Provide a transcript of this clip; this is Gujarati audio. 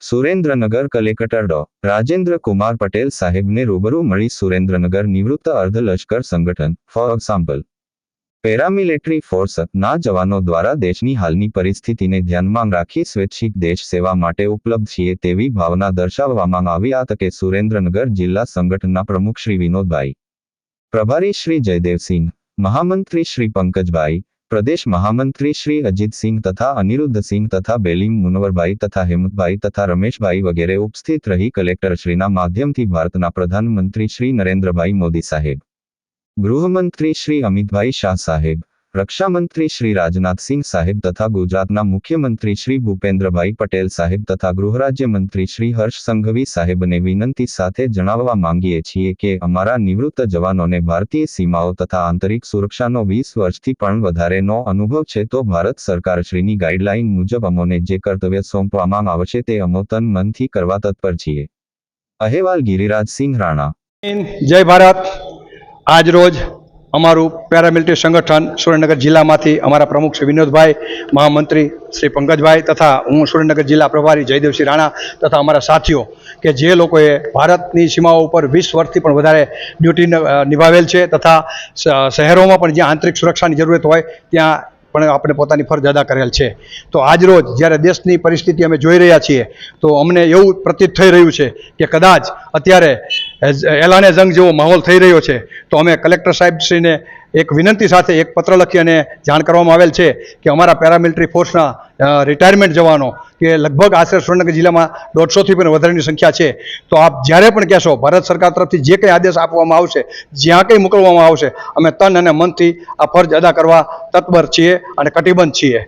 સુરેન્દ્રનગર કલેક્ટર ડો રાજેન્દ્ર કુમાર પટેલ સાહેબને રૂબરૂ મળી સુરેન્દ્રનગર નિવૃત્ત અર્ધ લશ્કર સંગઠન. ફોર એક્ઝામ્પલ પેરામિલિટરી ફોર્સ ના જવાનો દ્વારા દેશની હાલની પરિસ્થિતિને ધ્યાનમાં રાખી સ્વૈચ્છિક દેશ સેવા માટે ઉપલબ્ધ છીએ તેવી ભાવના દર્શાવવામાં આવી. આ તકે સુરેન્દ્રનગર જિલ્લા સંગઠનના પ્રમુખ શ્રી વિનોદભાઈ, પ્રભારી શ્રી જયદેવસિંહ, મહામંત્રી શ્રી પંકજભાઈ પ્રદેશ મહામંત્રી શ્રી અજીતસિંહ તથા અનિરુદ્ધસિંહ તથા બેલીમ મુનવરભાઈ તથા હેમંતભાઈ તથા રમેશભાઈ વગેરે ઉપસ્થિત રહી કલેક્ટરશ્રીના માધ્યમથી ભારતના પ્રધાનમંત્રી શ્રી નરેન્દ્રભાઈ મોદી સાહેબ. ગૃહમંત્રી શ્રી અમિતભાઈ શાહ સાહેબ. રક્ષામંત્રી શ્રી રાજનાથસિંહ સાહેબ તથા ગુજરાતના મુખ્યમંત્રી શ્રી ભૂપેન્દ્રભાઈ પટેલ સાહેબ તથા ગૃહરાજ્યમંત્રી શ્રી હર્ષ સંઘવી સાહેબને વિનંતી સાથે જણાવવા માંગીએ છીએ કે અમારા નિવૃત્ત જવાનોને ભારતીય સીમાઓ તથા આંતરિક સુરક્ષાનો વીસ વર્ષથી પણ વધારેનો અનુભવ છે તો ભારત સરકારશ્રીની ગાઈડલાઈન મુજબ અમોને જે કર્તવ્ય સોંપવામાં આવશે તે અમો તન મનથી કરવા તત્પર છીએ. અહેવાલ ગિરિરાજસિંહ રાણા. જય ભારત. આજ રોજ અમારું પેરામિલિટરી સંગઠન સુરેન્દ્રનગર જિલ્લામાંથી અમારા પ્રમુખ શ્રી વિનોદભાઈ, મહામંત્રી શ્રી પંકજભાઈ તથા હું સુરેન્દ્રનગર જિલ્લા પ્રભારી જયદેવસિંહ રાણા તથા અમારા સાથીઓ કે જે લોકોએ ભારતની સીમાઓ ઉપર વીસ વર્ષથી પણ વધારે ડ્યુટી નિભાવેલ છે તથા શહેરોમાં પણ જ્યાં આંતરિક સુરક્ષાની જરૂરત હોય ત્યાં પણ આપણે પોતાની ફરજ અદા કરેલ છે. તો આજ રોજ જ્યારે દેશની પરિસ્થિતિ અમે જોઈ રહ્યા છીએ, તો અમને એવું પ્રતીત થઈ રહ્યું છે કે કદાચ અત્યારે એલાને જંગ જેવો માહોલ થઈ રહ્યો છે, તો અમે કલેક્ટર સાહેબશ્રીને એક વિનંતી સાથે એક પત્ર લખી અને જાણ કરવામાં આવેલ છે કે અમારા પેરામિલિટરી ફોર્સના રિટાયરમેન્ટ જવાનો, કે લગભગ આશરે સુરેન્દ્રનગર જિલ્લામાં દોઢસોથી પણ વધારેની સંખ્યા છે. તો આપ જ્યારે પણ કહેશો, ભારત સરકાર તરફથી જે કંઈ આદેશ આપવામાં આવશે, જ્યાં કંઈ મોકલવામાં આવશે, અમે તન અને મનથી આ ફરજ અદા કરવા તત્પર છીએ અને કટિબદ્ધ છીએ.